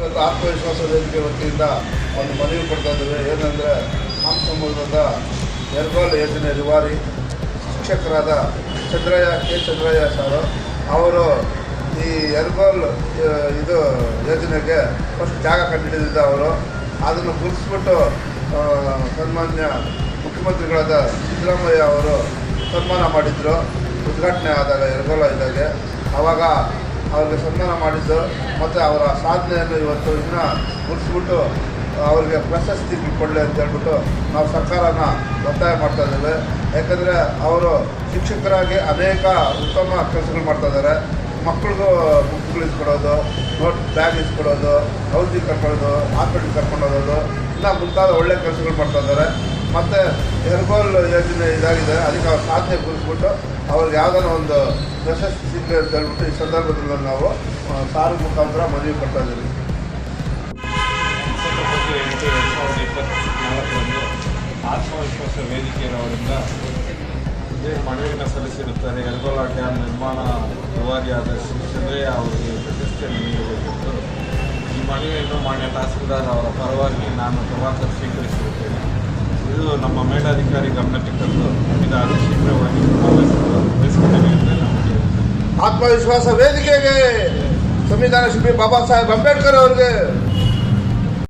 ಇವತ್ತು ಆತ್ಮವಿಶ್ವಾಸ ವೇದಿಕೆ ವತಿಯಿಂದ ಒಂದು ಮನವಿ ಕೊಡ್ತಾ ಇದ್ದೇವೆ. ಏನಂದರೆ, ನಮ್ಮ ಸಮುದ್ರದ ಎರ್ಗೋಲ್ ಯೋಜನೆ ರಿವಾರಿ ಶಿಕ್ಷಕರಾದ ಚಂದ್ರಯ್ಯ, ಕೆ. ಚಂದ್ರಯ್ಯ ಸರ್ ಅವರು ಈ ಎರ್ಬಲ್ ಇದು ಯೋಜನೆಗೆ ಫಸ್ಟ್ ಜಾಗ ಕಂಡುಹಿಡಿದಿದ್ದ ಅವರು. ಅದನ್ನು ಗುರುತಿಸ್ಬಿಟ್ಟು ಸನ್ಮಾನ್ಯ ಮುಖ್ಯಮಂತ್ರಿಗಳಾದ ಸಿದ್ದರಾಮಯ್ಯ ಅವರು ಸನ್ಮಾನ ಮಾಡಿದರು. ಉದ್ಘಾಟನೆ ಆದಾಗ ಎರ್ಗೋಲ ಇದ್ದಾಗೆ. ಆವಾಗ ಅವ್ರಿಗೆ ಸನ್ಮಾನ ಮಾಡಿದ್ದು ಮತ್ತು ಅವರ ಸಾಧನೆಯನ್ನು ಇವತ್ತು ಇನ್ನೂ ಗುರುತಿಸ್ಬಿಟ್ಟು ಅವರಿಗೆ ಪ್ರಶಸ್ತಿ ಕೊಡಲಿ ಅಂತ ಹೇಳ್ಬಿಟ್ಟು ನಾವು ಸರ್ಕಾರನ ಒತ್ತಾಯ ಮಾಡ್ತಾ ಇದ್ದೇವೆ. ಯಾಕಂದರೆ ಅವರು ಶಿಕ್ಷಕರಾಗಿ ಅನೇಕ ಉತ್ತಮ ಕೆಲಸಗಳು ಮಾಡ್ತಾ ಇದ್ದಾರೆ. ಮಕ್ಕಳಿಗೂ ಬುಕ್ಗಳು ಇಸ್ಕೊಡೋದು, ನೋಟ್, ಬ್ಯಾಗ್ ಇಸ್ಕೊಡೋದು ಔಷಧಿ ಕರ್ಕೊಳ್ಳೋದು ಹಾಸ್ಪಿಟ್ಲ್ ಕರ್ಕೊಂಡು ಹೋಗೋದು ಇಲ್ಲ ಮುಂತಾದ ಒಳ್ಳೆ ಕೆಲಸಗಳು ಮಾಡ್ತಾ ಇದ್ದಾರೆ. ಮತ್ತು ಎರ್ಬಲ್ ಯೋಜನೆ ಇದಾಗಿದೆ, ಅದಕ್ಕೆ ಅವ್ರ ಸಾಧನೆ ಗುರುಸ್ಬಿಟ್ಟು ಅವ್ರಿಗೆ ಯಾವುದಾರ ಒಂದು ಪ್ರಶಸ್ತಿ ಸಿಗಲಿ ಅಂತ ಹೇಳ್ಬಿಟ್ಟು ಈ ಸಂದರ್ಭದಲ್ಲಿ ನಾವು ಸಾರು ಮುಖಾಂತರ ಮನವಿ ಕೊಡ್ತಾ ಇದ್ದೀವಿ. ಎಂಟು ಎರಡು ಸಾವಿರದ ಇಪ್ಪತ್ತ್ನಾಲ್ಕರಂದು ಆತ್ಮವಿಶ್ವಾಸ ವೇದಿಕೆಯವರಿಂದ ಇದೇ ಸಲ್ಲಿಸಿರುತ್ತಾರೆ ಎಲ್ಗೋಲ ಡ್ಯಾಮ್ ನಿರ್ಮಾಣ ರೂವಾರಿಯಾದ ಶ್ರೀ ಚಂದ್ರಯ್ಯ ಅವರಿಗೆ ಪ್ರಶಸ್ತಿಯನ್ನು ನೀಡಬೇಕೆಂದು. ಈ ಮನವಿಯನ್ನು ಮಾನ್ಯ ತಹಸೀಲ್ದಾರ್ ಅವರ ಪರವಾಗಿ ನಾನು ಪ್ರವಾಸ ಸ್ವೀಕರಿಸಿರುತ್ತೇನೆ ಇದು ನಮ್ಮ ಮೇಲಾಧಿಕಾರಿ ಗಮನಕ್ಕೆ ತಂದು ಇದಾದ ಶೀಘ್ರವಾಗಿ ಆತ್ಮವಿಶ್ವಾಸ ವೇದಿಕೆಗೆ ಸಂವಿಧಾನ ಶಿಲ್ಪಿ ಬಾಬಾ ಸಾಹೇಬ್ ಅಂಬೇಡ್ಕರ್ ಅವರಿಗೆ